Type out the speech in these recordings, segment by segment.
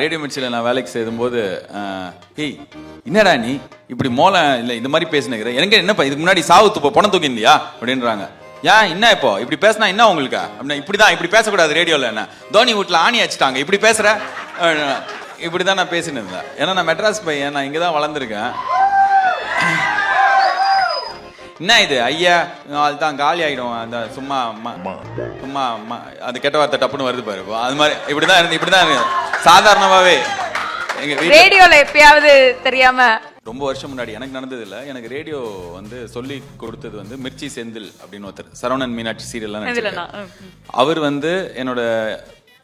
Radio மிர்ச்சியில் நான் வேலைக்கு செய்யும்போது ஹேய் என்னடா நீ? இப்படி மோள இல்லை இந்த மாதிரி பேசினுக்கிற. எனக்கு என்னப்பா இதுக்கு முன்னாடி சாவு துப்ப பணம் தூக்கிந்தியா அப்படின்றாங்க. ஏன் என்ன இப்போ? இப்படி பேசினா என்ன உங்களுக்கு? அப்படின்னா இப்படி தான் இப்படி பேசக்கூடாது ரேடியோவில் என்ன தோனி வீட்டில் ஆணி வச்சுட்டாங்க இப்படி பேசுகிற இப்படி தான் நான் பேசினேன் ஏன்னா நான் மெட்ராஸ் பையன் நான் இங்கே தான் வளர்ந்துருக்கேன். என்ன இது? ஐயா அதுதான் காலி ஆயிடும் அந்த சும்மா சும்மா. அது கெட்ட வார்த்தை டப்புன்னு வருது பாரு. அது மாதிரி இப்படிதான் இருந்து இப்படிதான் இருக்கு சாதாரணமாவே. எங்க வீட்ல ரேடியோல எப்பயாவது தெரியாம. ரொம்ப வருஷம் முன்னாடி எனக்கு நடந்தது இல்ல எனக்கு ரேடியோ வந்து சொல்லி கொடுத்தது வந்து மிர்ச்சி செந்தில் அப்படின்னு ஒருத்தர். சரவணன் மீனாட்சி சீரியல்லாம். அவர் வந்து என்னோட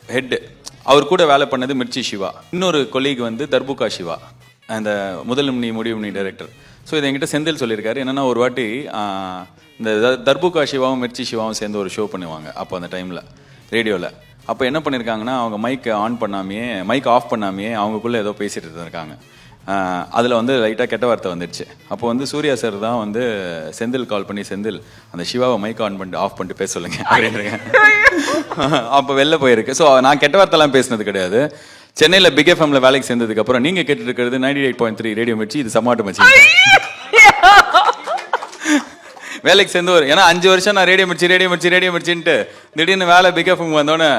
ஹெட் அவர் கூட வேலை பண்ணது மிர்ச்சி சிவா. இன்னொரு கொலீக் வந்து தர்புகா சிவா. அந்த முதலும் நீ முடிவும் நீ டைரக்டர் ஸோ இதை என்கிட்ட செந்தில் சொல்லியிருக்காரு. என்னன்னா ஒரு வாட்டி இந்த தர்புகா சிவாவும் மிர்ச்சி சிவாவும் சேர்ந்து ஒரு ஷோ பண்ணுவாங்க அப்போ அந்த டைமில் ரேடியோவில் அப்போ என்ன பண்ணியிருக்காங்கன்னா அவங்க மைக் ஆன் பண்ணாமையே மைக் ஆஃப் பண்ணாமையே அவங்களுக்குள்ளே ஏதோ பேசிகிட்டு இருந்திருக்காங்க. அதில் வந்து லைட்டாக கெட்ட வார்த்தை வந்துடுச்சு அப்போ வந்து சூர்யா சார் தான் வந்து செந்தில் கால் பண்ணி செந்தில் அந்த சிவாவை மைக் ஆன் பண்ணிட்டு ஆஃப் பண்ணிட்டு பேச சொல்லுங்க. அப்படின்றாங்க அப்போ வெளில போயிருக்கு. ஸோ நான் கெட்ட வார்த்தைலாம் பேசினது கிடையாது. சென்னையில் பிக் எஃப்எம்ல வேலைக்கு சேர்ந்ததுக்கு அப்புறம் நீங்கள் கேட்டு இருக்கிறது ninety eight point three radio Mirchi இது சமாட்டு மச்சி. வேலைக்கு சேர்ந்து ஒரு ஏன்னா அஞ்சு வருஷம் நான் radio Mirchi radio Mirchi radio மிர்ச்சின்ட்டு திடீர்னு வேலை பிக் எஃப்எம் வந்தோன்னே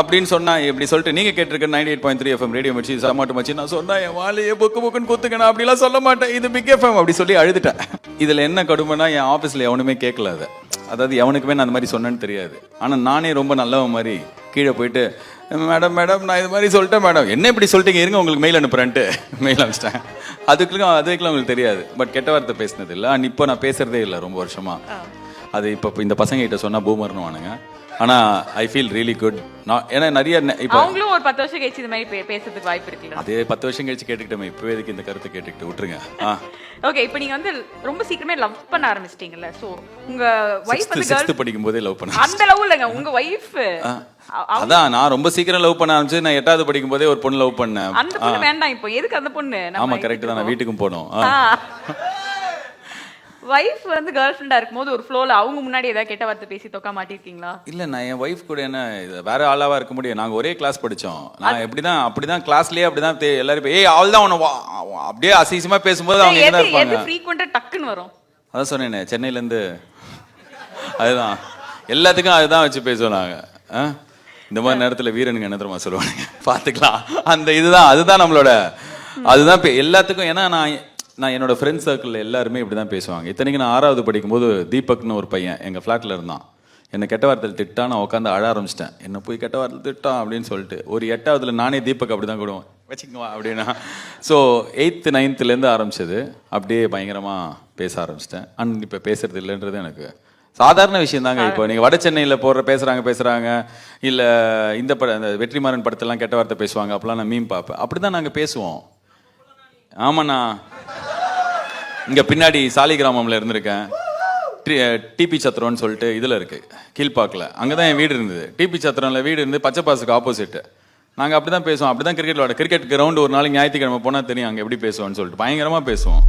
அப்படின்னு சொன்னா இப்படி சொல்லிட்டு நீங்க கேட்டிருக்க ninety eight point three FM radio Mirchi சமாட்டு மச்சி. நான் சொன்னா என் வாழையே புக்கு புக்குன்னு குத்துக்கணும் அப்படிலாம் சொல்ல மாட்டேன். இது பிக் எஃப்எம் அப்படி சொல்லி அழுதுட்டேன். இதுல என்ன கடுமைனா என் ஆஃபீஸ்ல எவனுமே கேட்கல அதை. அதாவது எவனுக்குமே நான் அந்த மாதிரி சொன்னேன்னு தெரியாது. ஆனா நானே ரொம்ப நல்லவன் மாதிரி கீழே போயிட்டு மேடம் மேடம் நான் இது மாதிரி சொல்லிட்டேன் மேடம். என்ன இப்படி சொல்லிட்டீங்க? இருங்க உங்களுக்கு மெயில் அனுப்புறேன்ட்டு. மெயில் அனுப்பிச்சிட்டேன். அதுக்குலாம் அதுக்கெல்லாம் உங்களுக்கு தெரியாது. பட் கெட்ட வார்த்தை பேசினது இல்லை. அண்ட் இப்போ நான் பேசுறதே இல்லை ரொம்ப வருஷமா. அது இப்போ இந்த பசங்க கிட்ட சொன்னா பூமர்னு வானுங்க ஆனா ஐ ஃபீல் ரியலி குட் நான் ஏன்னா நிறைய இப்போ அவங்களும் ஒரு பத்து வருஷம் கழிச்சு இது மாதிரி பேசுறதுக்கு வாய்ப்பு இருக்குல்ல? அதே பத்து வருஷம் கழிச்சு கேட்டுக்கிட்டோமே இப்போ எதுக்கு இந்த கருத்தை கேட்டுக்கிட்டு? விட்டுருங்க. ஓகே இப்போ நீங்க வந்து ரொம்ப சீக்கிரமே லவ் பண்ண ஆரம்பிச்சிட்டீங்கல்ல? சோ உங்க வைஃப் சிக்ஸ்த்து வந்து சிக்ஸ்த்து கேர்ள் படிக்கும் போதே லவ் பண்ணேன் அந்த லவ் இல்லைங்க உங்க வைஃப் அதான் நான் ரொம்ப சீக்கிரம் லவ் பண்ண ஆரம்பிச்சு நான் எட்டாவது படிக்கும் போதே ஒரு பொண்ணு லவ் பண்ணேன். அந்த பொண்ணு வேண்டாம் இப்போ எதுக்கு அந்த பொண்ணு? ஆமா கரெக்ட் தான் நான் வீட்டுக்கும் போனோம். ஆ. வைஃப் வந்து கேர்ள் ஃப்ரெண்டா இருக்கும்போது ஒரு ஃப்ளோல அவங்க முன்னாடி ஏதாவது கெட்ட வார்த்தை பேசி தொக்கா மாட்டிருக்கீங்களா? இல்ல நான் என் ஒய்ஃப் கூட என்ன இது வேற ஆளாவா இருக்க முடியும். நாங்க ஒரே கிளாஸ் படிச்சோம். நான் எப்படிதான் அப்படிதான் கிளாஸ்லயே அப்படிதான் தே- எல்லாரும் ஏய் அவள் தான் உன்னை அப்படியே அசிசமா பேசும்போது அவங்க என்ன இருப்பாங்க? ஃப்ரீக்வெண்டா டக்குன்னு வரும். அதான் சொன்னேனே சென்னையில இருந்து அதுதான். எல்லாத்துக்கும் அதுதான் வச்சு பேசுவோம் நாங்க. ஆ? இந்த மாதிரி நேரத்துல வீரனுங்க என்ன தெரியுமா சொல்லுவானுங்க? பாத்துக்கலாம் அந்த இதுதான் அதுதான் நம்மளோட அதுதான் எல்லாத்துக்கும் ஏன்னா நான் நான் என்னோடய ஃப்ரெண்ட்ஸ் சர்க்கிளில் எல்லாருமே இப்படி தான் பேசுவாங்க. இத்தனைக்கு நான் ஆறாவது படிக்கும்போது தீபக்னு ஒரு பையன் எங்கள் ஃப்ளாட்டில் இருந்தான். என்னை கெட்ட வார்த்தையில் திட்டா நான் உட்காந்து அழ ஆரம்பிச்சிட்டேன். என்ன போய் கெட்ட வார்த்தையில் திட்டான் அப்படின்னு சொல்லிட்டு ஒரு எட்டாவதுல நானே தீபக் அப்படி தான் கூடுவோம் வச்சுக்குவா அப்படின்னா ஸோ எயித்து நைன்த்துலேருந்து ஆரம்பிச்சது. அப்படியே பயங்கரமாக பேச ஆரம்பிச்சிட்டேன். அண்ட் இப்போ பேசுறது இல்லைன்றது எனக்கு சாதாரண விஷயம் தாங்க. இப்போ நீங்கள் வட சென்னையில் போடுற பேசுகிறாங்க பேசுகிறாங்க இல்லை இந்த பட இந்த வெற்றிமாறன் படத்தெல்லாம் கெட்ட வார்த்தை பேசுவாங்க. அப்போலாம் நான் மீன் பார்ப்பேன். அப்படி தான் நாங்கள் பேசுவோம். ஆமாண்ணா. இங்கே பின்னாடி சாலி கிராமம்ல இருந்திருக்கேன். டிபி சத்திரம்னு சொல்லிட்டு இதில் இருக்கு கீழ்பாக்கில். அங்கே தான் என் வீடு இருந்தது. டிபி சத்திரம்ல வீடு இருந்து பச்சை பாசுக்கு ஆப்போசிட்டு நாங்கள் அப்படி தான் பேசுவோம். அப்படி தான் கிரிக்கெட் விளாட கிரிக்கெட் கிரவுண்ட் ஒரு நாளைக்கு ஞாயிற்றுக்கிழமை போனால் தெரியும் அங்கே எப்படி பேசுவோம்னு சொல்லிட்டு. பயங்கரமாக பேசுவோம்.